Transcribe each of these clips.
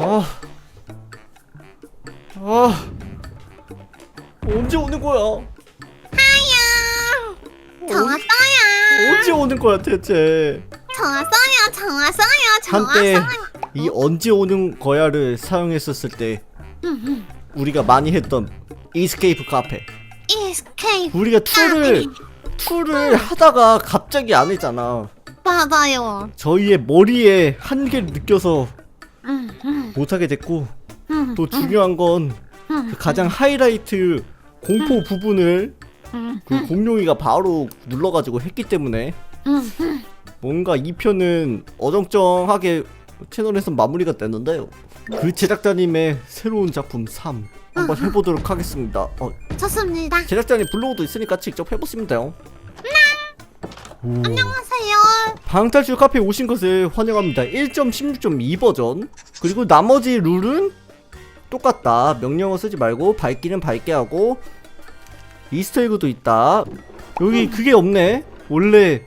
아, 아, 언제 오는 거야? 하야 저 왔어요. 언제 오는 거야 대체? 저 왔어요 저 왔어요 저 한때 왔어요. 이 언제 오는 거야를 사용했었을 때 우리가 많이 했던 이스케이프 카페. 이스케이프 우리가 툴을 툴을 하다가 갑자기 안 했잖아. 맞아요. 저희의 머리에 한계를 느껴서 못하게 됐고 음, 또 중요한 건 음, 그 가장 하이라이트 공포 부분을 음, 그 공룡이가 바로 눌러가지고 했기 때문에. 뭔가 이 편은 어정쩡하게 채널에서 마무리가 됐는데요. 그 제작자님의 새로운 작품 3 한번 해보도록 하겠습니다. 어, 좋습니다 제작자님 블로그도 있으니까 직접 해보시면 돼요. 오. 안녕하세요 방탈출 카페에 오신 것을 환영합니다. 1.16.2 버전. 그리고 나머지 룰은 똑같다. 명령어 쓰지 말고 밝기는 밝게 하고 이스터 에그도 있다. 여기 그게 없네. 원래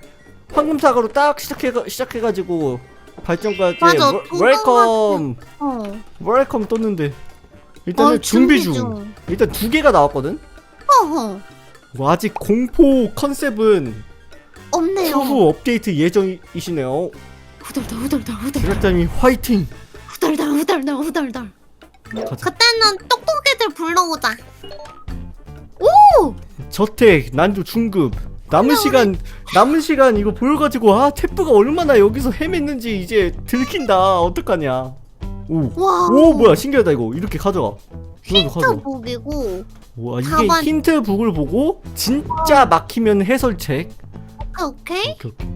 황금 사과로 딱 시작해 시작해 가지고 발전까지 맞아, 웰- 그거 웰컴 어 웰컴 떴는데 일단은 어, 준비, 중. 중. 일단 두 개가 나왔거든. 어허 뭐 아직 공포 컨셉은 없네요. 추후 업데이트 예정이시네요. 후덜덜 후덜덜 후덜 제작자님 화이팅! 후덜덜 후덜덜 후덜덜. 가자. 그때는 똑똑이들 불러오자. 오! 저택 난조 중급. 남은 시간 남은 시간 이거 보여가지고 아 태프가 얼마나 여기서 헤맸는지 이제 들킨다. 어떡하냐. 오. 와. 오 뭐야. 신기하다 이거. 이렇게 가져가. 누나도 힌트 가져가 보기고 와 이게 가만- 힌트 북을 보고 진짜 막히면 해설책 오케이. 오케이, 오케이.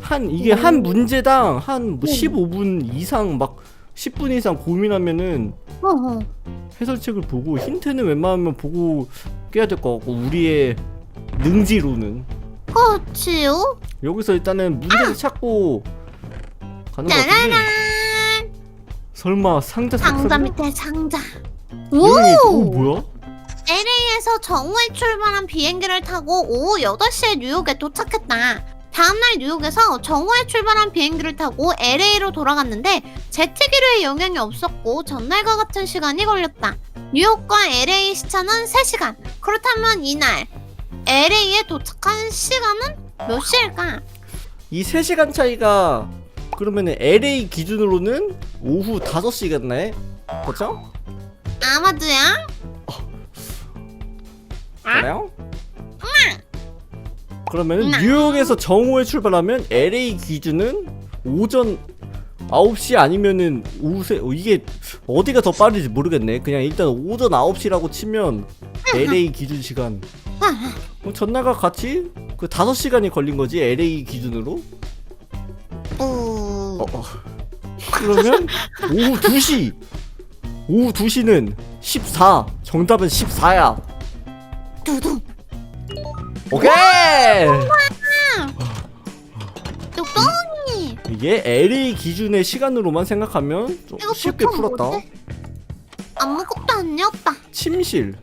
한 이게 한 문제당 한뭐 음. 15분 이상 막 10분 이상 고민하면은 어허. 해설책을 보고 힌트는 웬만하면 보고 깨야 될 것 같고 우리의 능지로는. 그렇지요? 여기서 일단은 문제를 찾고 가는 거 같은데. 짜라란! 설마 상자 상자 밑에 상자. 오! 오 뭐야? LA에서 정오에 출발한 비행기를 타고 오후 8시에 뉴욕에 도착했다. 다음날 뉴욕에서 정오에 출발한 비행기를 타고 LA로 돌아갔는데 제트기류의 영향이 없었고 전날과 같은 시간이 걸렸다. 뉴욕과 LA 시차는 3시간. 그렇다면 이날 LA에 도착한 시간은 몇 시일까? 이 3시간 차이가 그러면은 LA 기준으로는 오후 5시겠네? 그쵸? 아마도야? 그래요? 그러면은 음. 뉴욕에서 정오에 출발하면 LA 기준은 오전 9시 아니면은 오후 세 어, 이게 어디가 더 빠르지 모르겠네. 그냥 일단 오전 9시라고 치면 LA 기준 시간. 어, 전날과 같이 그 5시간이 걸린 거지 LA 기준으로. 오. 어, 어. 그러면 오후 2시. 오후 2시는 14. 정답은 14야. 두둥. 오케이! 똑똑이. 이게 LA 기준의 시간으로만 생각하면 좀 이거 쉽게 보통 풀었다. 뭐지? 아무것도 아니었다. 침실.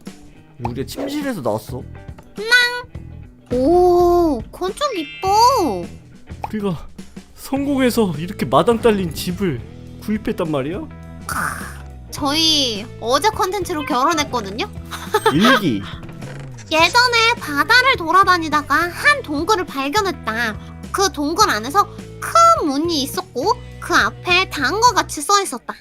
우리가 침실에서 나왔어. 오, 건축 이뻐. 우리가 성공해서 이렇게 마당 딸린 집을 구입했단 말이야. 저희 어제 컨텐츠로 결혼했거든요. 일기. 예전에 바다를 돌아다니다가 한 동굴을 발견했다. 그 동굴 안에서 큰 문이 있었고 그 앞에 다음과 같이 써 있었다.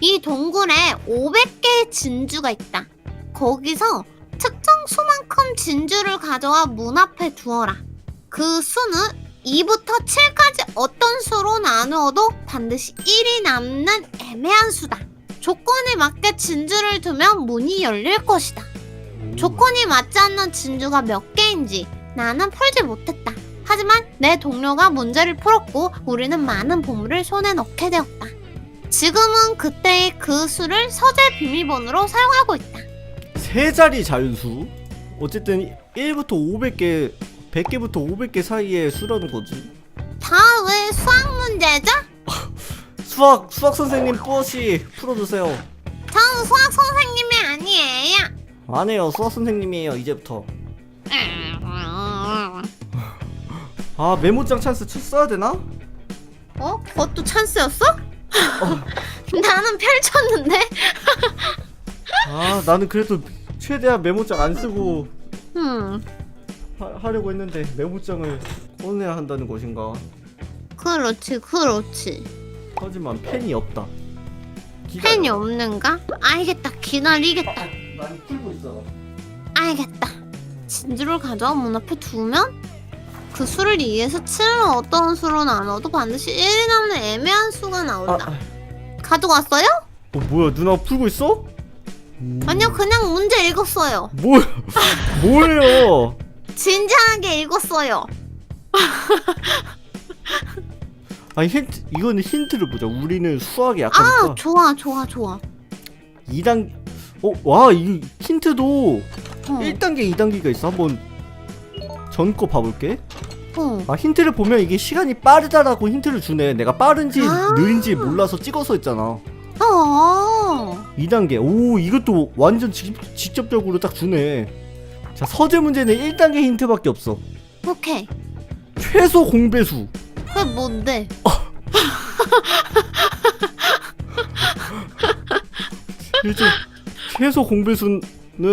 이 동굴에 500개의 진주가 있다. 거기서 특정 수만큼 진주를 가져와 문 앞에 두어라. 그 수는 2부터 7까지 어떤 수로 나누어도 반드시 1이 남는 애매한 수다. 조건에 맞게 진주를 두면 문이 열릴 것이다. 조건이 맞지 않는 진주가 몇 개인지 나는 풀지 못했다. 하지만 내 동료가 문제를 풀었고 우리는 많은 보물을 손에 넣게 되었다. 지금은 그때의 그 수를 서재 비밀번호로 사용하고 있다. 세 자리 자연수. 어쨌든 1부터 500개, 100개부터 500개 사이의 수라는 거지. 다왜 수학 문제죠? 수학 수학 선생님 뿌엇이 풀어주세요. 저는 수학 선생님이 아니에요. 안 해요. 수학 선생님이에요. 이제부터. 아 메모장 찬스 쳐 써야 되나? 어? 그것도 찬스였어? 나는 펼쳤는데? 아 나는 그래도 최대한 메모장 안 쓰고 음, 하, 하려고 했는데 메모장을 꺼내야 한다는 것인가 그렇지, 그렇지. 하지만 펜이 없다. 펜이 없는가? 알겠다, 기다리겠다. 많이 풀고 있어 알겠다. 진주를 가져와 문 앞에 두면 그 수를 2에서 7은 어떤 수로 나눠도 반드시 1이 남는 애매한 수가 아, 나온다. 아 가져왔어요? 어, 뭐야 누나 풀고 있어? 아니요, 그냥 문제 읽었어요. 뭐 뭐예요 진지하게 읽었어요. 아니 힌트 이거는 힌트를 보자 우리는 수학이 아, 약하니까 좋아, 좋아, 좋아. 2단 어 와 이 힌트도 어, 1단계 2단계가 있어 한번 전거 봐볼게 어. 아 힌트를 보면 이게 시간이 빠르다라고 힌트를 주네 내가 빠른지 아. 느린지 몰라서 찍어서 했잖아 어. 2단계 오 이것도 완전 직, 직접적으로 딱 주네 자 서재 문제는 1단계 힌트밖에 없어 오케이. 최소 공배수 그게 뭔데? 최소, 최소 공배수는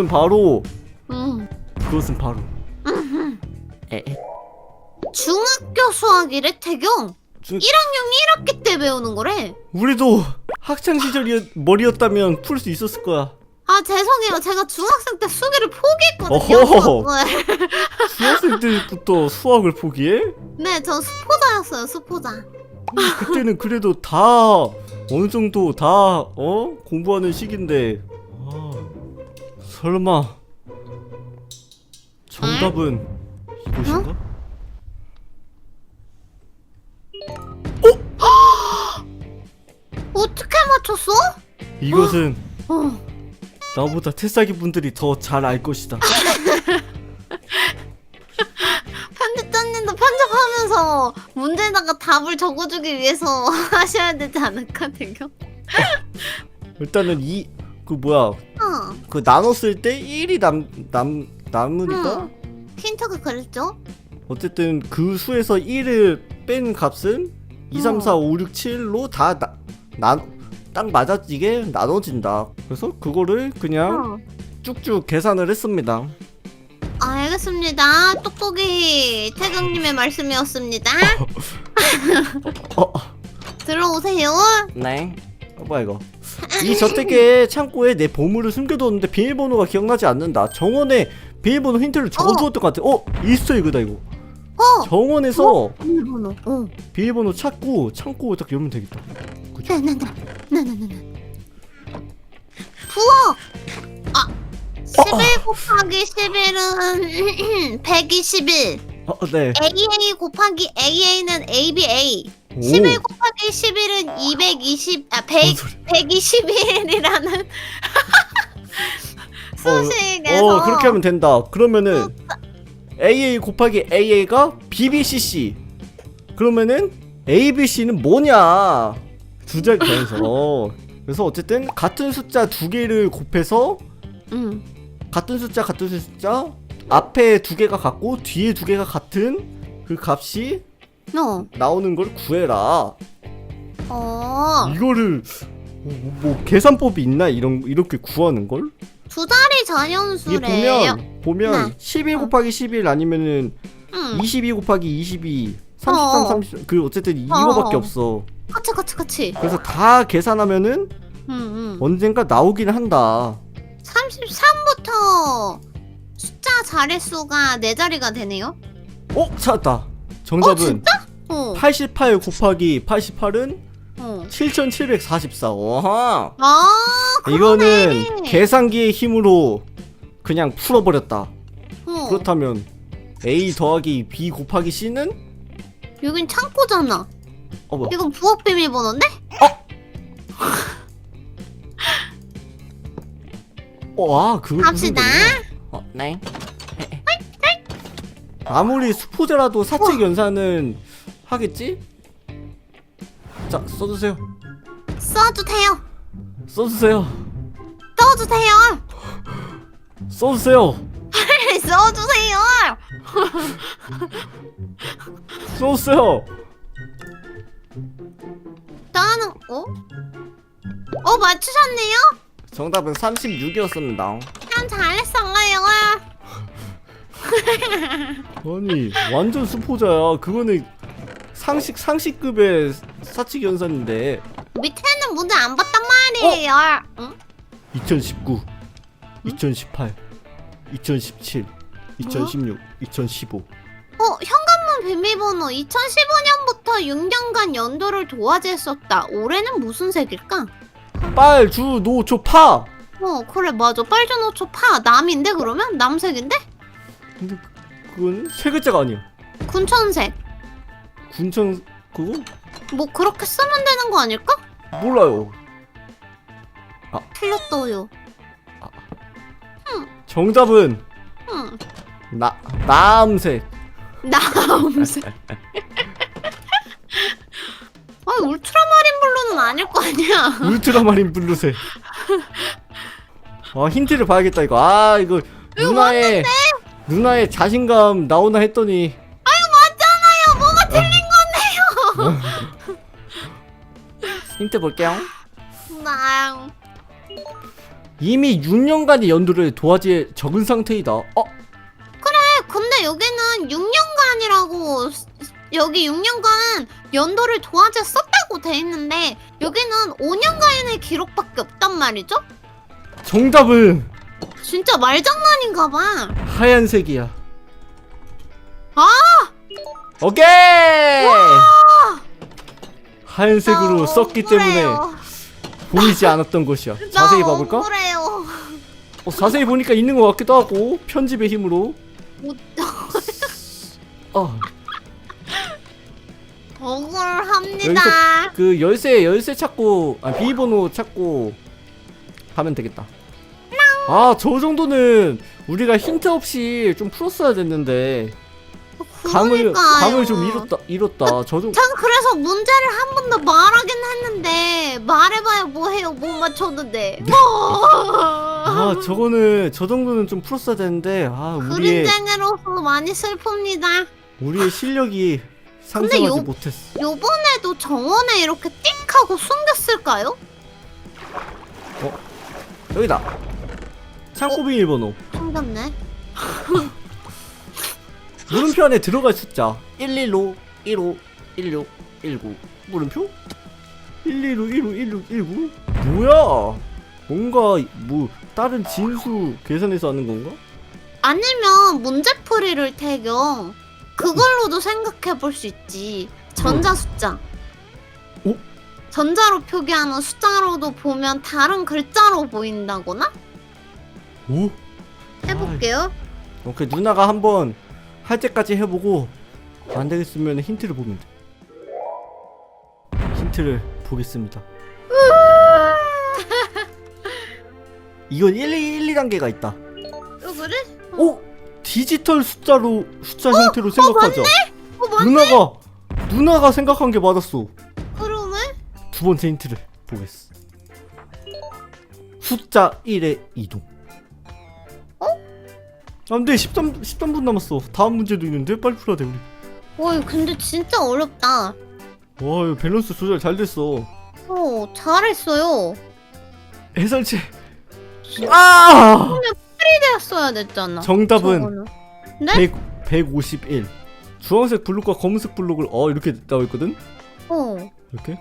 바로 음. 그것은 바로 에, 에. 중학교 수학이래, 태경. 중- 1학년 1학기 때 배우는 거래. 우리도 학창 시절이 머리였다면 풀 수 있었을 거야 아, 죄송해요. 제가 중학생 때 수기를 포기했거든요. 어허. 수학을. 중학생 때부터 수학을 포기해? 네, 전 수포자였어요, 수포자. 그때는 그래도 다 어느 정도 다 어? 공부하는 시기인데 아, 설마 정답은 이것인가? 어떻게 맞췄어? 이것은 어. 나보다 태사기 분들이 더 잘 알 것이다. 편집자님도 편집하면서 문제에다가 답을 적어주기 위해서 하셔야 되지 않을까, 태경? 일단은 이 그 뭐야 어. 그 나눴을 때 1이 남 남 남으니까 응. 힌트가 그랬죠? 어쨌든 그 수에서 1을 뺀 값은 2, 3, 4, 5, 6, 7로 다나딱 맞아지게 나눠진다. 그래서 그거를 그냥 어. 쭉쭉 계산을 했습니다. 알겠습니다. 똑똑이 태경님의 말씀이었습니다. 어, 들어오세요. 네. 어, 뭐야 이거? 이 저택의 창고에 내 보물을 숨겨뒀는데 비밀번호가 기억나지 않는다. 정원에 비밀번호 힌트를 적어두었던 것 같아. 어, 이스터에그다 이거. 어. 정원에서 비밀번호. 어. 비밀번호 찾고 창고 딱 열면 되겠다. 그죠? 네네네. 네네네. 부엌. 아. 11 곱하기 11은 121. 어, 네. AA 곱하기 AA는 ABA. 오. 11 곱하기 11은 220, 아, 100, 뭔 소리? 121이라는 수식에서. 어, 그렇게 하면 된다. 그러면은 AA 곱하기 AA가 BBCC. 그러면은 ABC는 뭐냐? 두 자리 더해서. 그래서 어쨌든 같은 숫자 두 개를 곱해서 응. 같은 숫자 같은 숫자 앞에 두 개가 같고 뒤에 두 개가 같은 그 값이 어. 나오는 걸 구해라. 어. 이거를 뭐, 뭐 계산법이 있나 이런 이렇게 구하는 걸? 두 자리 이게 자연수래요. 보면 보면 네. 11 곱하기 11 아니면은 응. 22 곱하기 22 33 어. 30 그 어쨌든 이거밖에 어. 없어. 그치, 그치, 그치. 그래서 다 계산하면은 응, 응. 언젠가 나오긴 한다. 33부터 숫자 자릿수가 네 자리가 되네요. 어 찾았다. 어, 정답은 진짜? 어. 88 곱하기 88은 어. 7744. 어하. 아, 이거는 계산기의 힘으로 그냥 풀어버렸다. 어. 그렇다면 A 더하기 B 곱하기 C는 여긴 창고잖아. 어 뭐? 이건 부엌 비밀번호인데? 어, 아, 그 갑시다. 어, 네. 아무리 수포자라도 사책 연산은 하겠지? 자, 써주세요. 써주세요. 써주세요. 써주세요. 써주세요. 써주세요. 써주세요. 나는 어? 어 맞추셨네요? 정답은 36이었습니다. 참 잘했어요. 아니 완전 수포자야. 그거는 상식 상식급의 사칙 연산인데. 밑에는 문제 안 봤단 말이에요. 응? 2019, 2018, 2017, 2016, 2015. 어 현관문 비밀번호 2015년부터 6년간 연도를 도화지했었다. 올해는 무슨 색일까? 빨 주노초파. 어 그래 맞아 빨주노초 파 남인데 그러면 남색인데 근데 그- 그건 세 글자가 아니야. 군천색 군청 그거 뭐 그렇게 쓰면 되는 거 아닐까? 몰라요. 틀렸어요. 정답은 응 나 남색. 남색. 아 울트라마린 블루는 아닐 거 아니야. 울트라마린 블루색. 아 힌트를 봐야겠다 이거. 아 이거 누나의 누나의 자신감 나오나 했더니 맞잖아요. 뭐가 틀린 건데요. 힌트 볼게요. 나 이미 6년간의 연두를 도화지에 적은 상태이다. 어? 근데 여기는 6년간이라고 여기 6년간 연도를 도화지에 썼다고 돼 있는데 여기는 5년간의 기록밖에 없단 말이죠? 정답은 진짜 말장난인가 봐. 하얀색이야. 아! 오케이! 하얀색으로 나 썼기 때문에. 보이지 않았던 것이야. 나 자세히 봐볼까? 억울해요. 어, 자세히 보니까 있는 것 같기도 하고 편집의 힘으로. 못- 어, 억울합니다. 그 열쇠 열쇠 찾고 아 비밀번호 찾고 하면 되겠다. 아 저 정도는 우리가 힌트 없이 좀 풀었어야 됐는데 감을 그러니까요. 감을 좀 잃었다 잃었다. 저 정. 전 그래서 문제를 한 번 더 말하긴 했는데 말해봐야 뭐해요 못 맞췄는데 뭐아 저거는 저 정도는 좀 풀었어야 되는데 아 우리의 그림쟁이로서 많이 슬픕니다 우리의 실력이 상승하지 요- 못했어. 요번에도 정원에 이렇게 띡 하고 숨겼을까요? 여기다. 창고 비밀번호. 숨겼네 물음표 안에 들어갈 숫자 115 15 16 19 물음표? 115 15 16 19 뭐야? 뭔가 뭐 다른 진수 계산해서 하는 건가? 아니면 문제풀이를 태경 그걸로도 생각해 볼 수 있지 전자 숫자 어? 전자로 표기하는 숫자로도 보면 다른 글자로 보인다거나 오? 해볼게요 오케이 누나가 한번 할 때까지 해보고 안 되겠으면 힌트를 보면 돼. 힌트를 보겠습니다. 이건 1, 2, 1, 2단계가 있다. 어, 그래? 오! 디지털 숫자로 숫자 형태로 생각하자. 어 맞네 누나가 누나가 생각한 게 맞았어. 그러네 두 번째 힌트를 보겠어. 숫자 1의 이동. 어? 안돼 13 13분 남았어. 다음 문제도 있는데 빨리 풀어야 돼 우리. 어이 근데 진짜 어렵다 와 이거 밸런스 조절 잘 됐어. 어 잘했어요 해설체. 아! 했어야 됐잖아 정답은 저거는. 네? 100 151. 주황색 블록과 검은색 블록을 어 이렇게 나와 있거든. 어 이렇게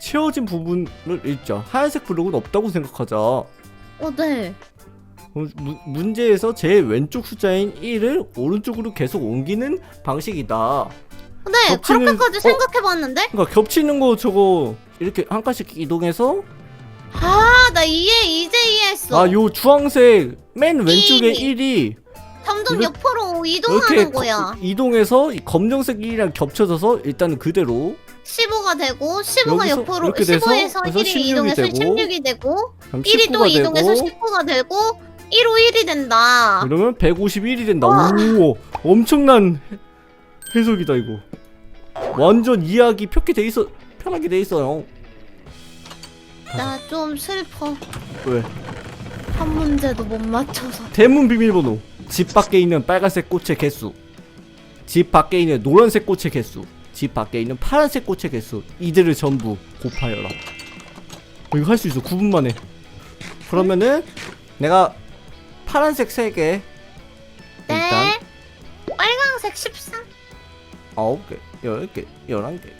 채워진 부분을 읽자. 하얀색 블록은 없다고 생각하자. 어, 네. 문제에서 제일 왼쪽 숫자인 1을 오른쪽으로 계속 옮기는 방식이다. 네, 겹치는- 그렇게까지 어? 생각해봤는데? 그러니까 겹치는 거 저거 이렇게 한 칸씩 이동해서 아, 나 이해, 이제 이해했어. 아 요 주황색 맨 왼쪽에 이- 1이 점점 이렇게- 옆으로 이렇게 이동하는 거야. 거- 이동해서 이 검정색 1이랑 겹쳐져서 일단 그대로 15가 되고, 15가 여기서 옆으로, 이렇게 돼서 15에서 그래서 1이 16이 이동해서 되고, 16이 되고, 그럼 1이 또 19가 이동해서 되고 19가 되고, 1호 1이 된다. 그러면 151이 된다. 와. 오, 엄청난 해- 해석이다 이거. 완전 이해하기 편하게 돼 있어. 편하게 돼 있어요. 나 좀 슬퍼. 왜? 한 문제도 못 맞춰서. 대문 비밀번호. 집 밖에 있는 빨간색 꽃의 개수. 집 밖에 있는 노란색 꽃의 개수. 집 밖에 있는 파란색 꽃의 개수. 이들을 전부 곱하여라. 어, 이거 할 수 있어 9분 만에 그러면은 내가 파란색 3개 일단 네. 빨강색 13. 9개 10개 11개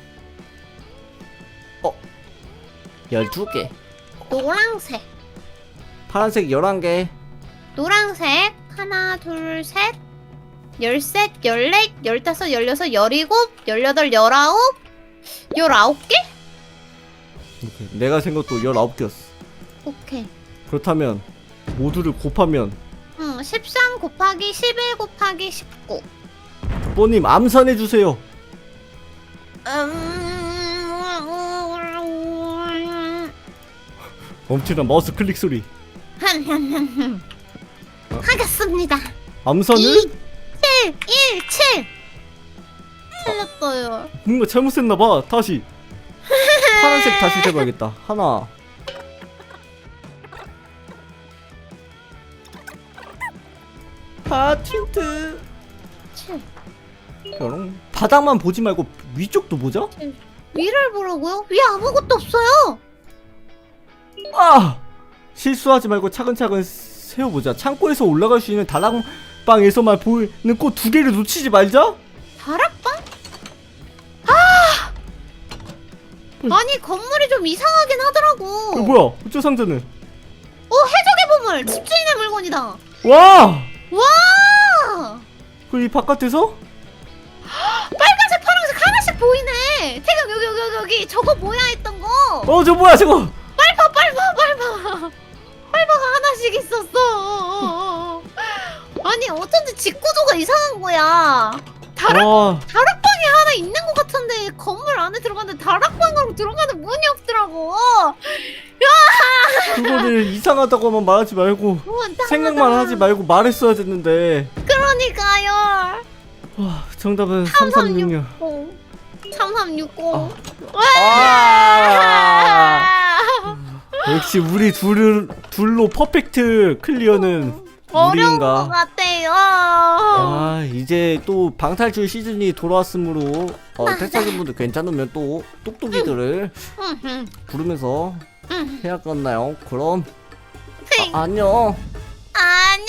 어 12개 노랑색. 파란색 11개 노랑색. 하나, 둘, 셋. 열셋, 열넷, 열다섯, 열여섯, 열일곱, 열여덟, 열아홉. 열아홉 개? 오케이. 내가 생각도 19개였어 오케이. 그렇다면 모두를 곱하면 응, 13 곱하기 11 곱하기 19. 부모님 암산해 주세요 음... 엄청난 마우스 클릭 소리 하겠습니다. 암산을? 2, 7, 1, 7. 틀렸어요. 뭔가 잘못했나 봐 다시 파란색 다시 해봐야겠다 하나 하틴트 7. 여롱 바닥만 보지 말고 위쪽도 보자 위를 보라고요? 위 아무것도 없어요. 아 실수하지 말고 차근차근 세워보자 창고에서 올라갈 수 있는 다락방에서만 보이는 꽃 두 개를 놓치지 말자 다락방? 아! 아니 건물이 좀 이상하긴 하더라고. 이거 뭐야 어쩌 상자는 어 해적의 보물 집주인의 물건이다. 와 와! 그리고 이 바깥에서 빨간색, 파란색 하나씩 보이네. 태경 여기 여기 여기 여기 저거 뭐야 했던 거. 어 저 뭐야 저거 빨파 빨파 빨파 빨파가 하나씩 있었어. 아니 어쩐지 집 구조가 이상한 거야. 다락 와다 락방이 하나 있는 것 같은데 건물 안에 들어갔는데 다락방으로 들어가는 문이 없더라고. 그거를 이상하다고만 말하지 말고 우와, 짱하다. 생각만 하지 말고 말했어야 됐는데 그러니까요. 와 정답은 3366 어, 3360. 아 역시 우리 둘, 둘로 퍼펙트 클리어는 어려운 것 같아요. 아 이제 또 방탈출 시즌이 돌아왔으므로 어, 맞아. 택사진 분들 괜찮으면 또 똑똑이들을 부르면서 해야겠나요? 그럼 아, 안녕. 안녕.